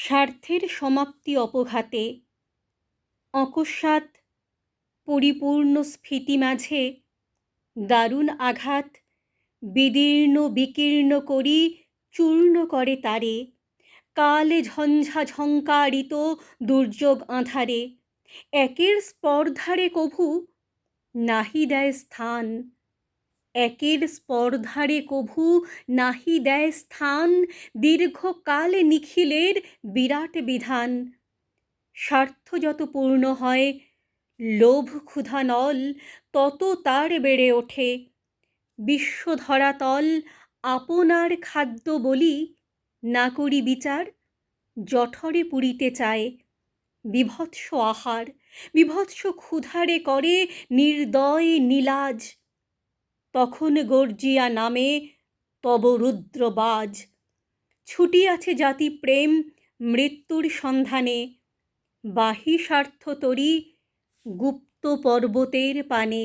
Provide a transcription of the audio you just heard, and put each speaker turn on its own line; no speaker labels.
স্বার্থের সমাপ্তি অপঘাতে অকস্মাৎ পরিপূর্ণ স্ফীতি মাঝে দারুণ আঘাত বিদীর্ণ বিকীর্ণ করি চূর্ণ করে তারে, কালে ঝঞ্ঝা ঝঙ্কারিত দুর্যোগ আঁধারে, একের স্পর্ধারে কভু নাহি দেয় স্থান। একের স্পর্ধারে কভু নাহি দেয় স্থান, দীর্ঘকাল নিখিলের বিরাট বিধান। স্বার্থ যত পূর্ণ হয়, লোভ ক্ষুধা নল, তত তার বেড়ে ওঠে। বিশ্ব ধরাতল আপনার খাদ্য বলি, না করি বিচার, জঠরে পুরিতে চায়। বীভৎস আহার, বীভৎস ক্ষুধারে করে নির্দয় নীলাজ তখন গর্জিয়া নামে, তব ছুটি আছে জাতি প্রেম মৃত্যুর সন্ধানে বাহি স্বার্থ তরি গুপ্ত পর্বতের পানে।